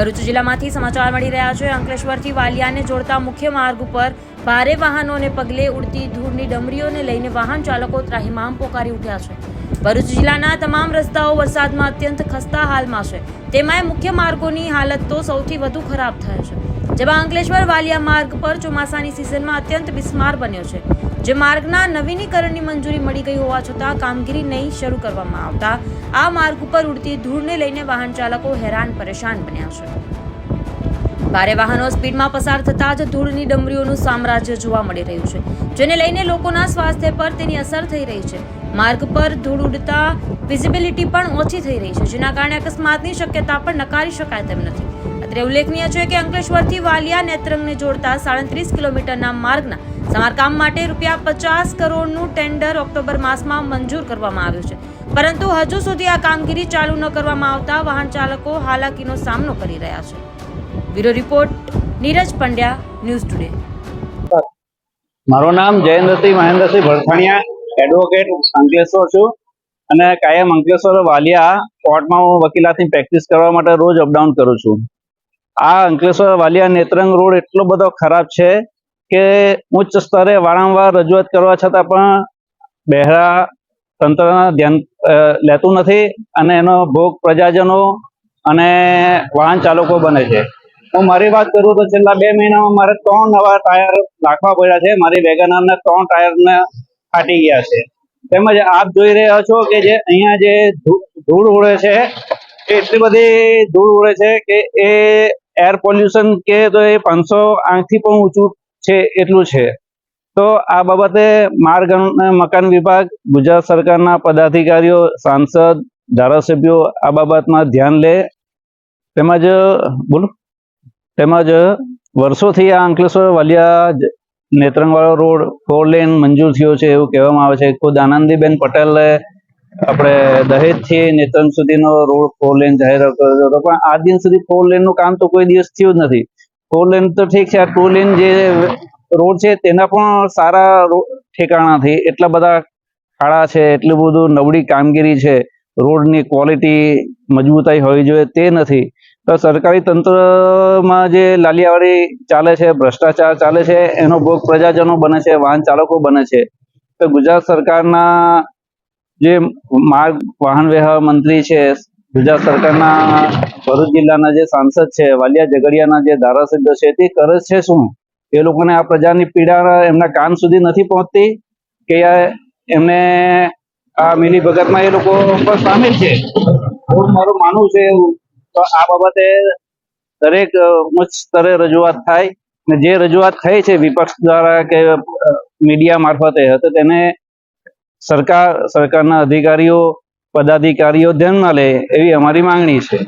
ભરૂચ જિલ્લામાંથી સમાચાર મળી રહ્યા છે. અંકલેશ્વરથી વાલિયાને જોડતા મુખ્ય માર્ગ ઉપર ભારે વાહનોને પગલે ઉડતી ધૂળની ડમરીઓને લઈને વાહન ચાલકો ત્રાહિમામ પોકારી ઉઠ્યા છે. ભરૂચ જિલ્લાના તમામ રસ્તાઓ વરસાદમાં અત્યંત ખસ્તા હાલમાં છે. તેમાંય મુખ્ય માર્ગોની હાલત તો સૌથી વધુ ખરાબ થાય છે. જેમાં અંકલેશ્વર વાલિયા માર્ગ પર ચોમાસાની સિઝનમાં અત્યંત બિસ્માર બન્યો છે. જે માર્ગના નવીનીકરણની મંજૂરી મળી ગઈ હોવા છતાં કામગીરી નહીં શરૂ કરવામાં આવતા, આ માર્ગ ઉપર ઉડતી ધૂળને લઈને વાહન ચાલકો હેરાન પરેશાન બન્યા છે. ભારે વાહનો સ્પીડમાં પસાર થતાં જ ધૂળની ડમરીઓનું સામ્રાજ્ય જોવા મળી રહ્યું છે, જેને લઈને લોકોના સ્વાસ્થ્ય પર તેની અસર થઈ રહી છે. માર્ગ પર ધૂળ ઉડતા વિઝિબિલિટી પણ ઓછી થઈ રહી છે, જેના કારણે અકસ્માતની શક્યતા પણ નકારી શકાય તેમ નથી. અત્રે ઉલ્લેખનીય છે કે અંકલેશ્વરથી વાલિયા નેત્રંગને જોડતા સાડત્રીસ કિલોમીટરના માર્ગના સમારકામ માટે રૂપિયા પચાસ કરોડનું ટેન્ડર ઓક્ટોબર માસમાં મંજૂર કરવામાં આવ્યું છે. પરંતુ હજુ સુધી આ કામગીરી ચાલુ ન કરવામાં આવતા વાહન ચાલકો હાલાકીનો સામનો કરી રહ્યા છે. Bureau report, Neeraj Pandya, news today. મારું નામ જયેન્દ્રસિંહ મહેન્દ્રસિંહ ભરથાણિયા એડવોકેટ અંકલેશ્વર છું અને કાયમ અંકલેશ્વર વાલિયા કોર્ટમાં હું વકીલાતની પ્રેક્ટિસ કરવા માટે રોજ અપડાઉન કરું છું. આ અંકલેશ્વર વાલિયા નેત્રંગ રોડ એટલો બધો ખરાબ છે કે ઉચ્ચ સ્તરે વારંવાર રજૂઆત કરવા છતાં પણ બહેરા તંત્રના ધ્યાન લેતું નથી અને એનો ભોગ પ્રજાજનો અને વાહન ચાલકો બને છે. હું મારી વાત કરું તો છેલ્લા બે મહિનામાં મારે ત્રણ નવા ટાયર નાખવા પડ્યા છે. મારી વેગનરના ત્રણ ટાયરને ફાટી ગયા છે. તેમજ આપ જોઈ રહ્યા છો કે જે અહીંયા જે ધૂળ ઉડે છે, એટલી બધી ધૂળ ઉડે છે કે એ એર પોલ્યુશન કે તો એ પાંચસો આંખથી પણ ઊંચું છે, એટલું છે. તો આ બાબતે માર્ગ અને મકાન વિભાગ, ગુજરાત સરકારના પદાધિકારીઓ, સાંસદ, ધારાસભ્યો આ બાબતમાં ધ્યાન લે. તેમજ, બોલો. તેમજ વર્ષોથી આ અંકલેશ્વર વાલિયા નેત્રંગવાળો રોડ ફોર લેન મંજૂર થયો છે એવું કહેવામાં આવે છે. ખુદ આનંદીબેન પટેલે આપણે દહેજથી નેત્રંગ સુધીનો રોડ ફોર લેન જાહેર કર્યો હતો. પણ આ દિન સુધી ફોર લેનનું કામ તો કોઈ દિવસ થયું જ નથી. ફોર લેન તો ઠીક છે, આ ટુ લેન જે રોડ છે તેના પણ સારા ઠેકાણાથી એટલા બધા ખાડા છે, એટલું બધું નબળી કામગીરી છે, રોડની ક્વોલિટી મજબૂતાઈ હોવી જોઈએ તે નથી. તો સરકારી તંત્રમાં જે લાલિયાવાડી ચાલે છે, ભ્રષ્ટાચાર ચાલે છે, એનો ભોગ પ્રજાજનો બને છે, વાહન ચાલકો બને છે. તો ગુજરાત સરકારના જે માર્ગ વાહન વ્યવહાર મંત્રી છે, ગુજરાત સરકારના ભરૂચ જિલ્લાના જે સાંસદ છે, વાલિયા ઝઘડિયાના જે ધારાસભ્ય છે, તે કરે છે શું? એ લોકોને આ પ્રજાની પીડા એમના કાન સુધી નથી પહોંચતી કે એમને આ મિલી ભગતમાં એ લોકો પણ સામેલ છે? મારું માનવું છે તો આ બાબતે દરેક ઉચ્ચ સ્તરે રજૂઆત થાય. ને જે રજૂઆત થઈ છે વિપક્ષ દ્વારા કે મીડિયા મારફતે, તો તેને સરકાર સરકારના અધિકારીઓ પદાધિકારીઓ ધ્યાનમાં લે એવી અમારી માંગણી છે.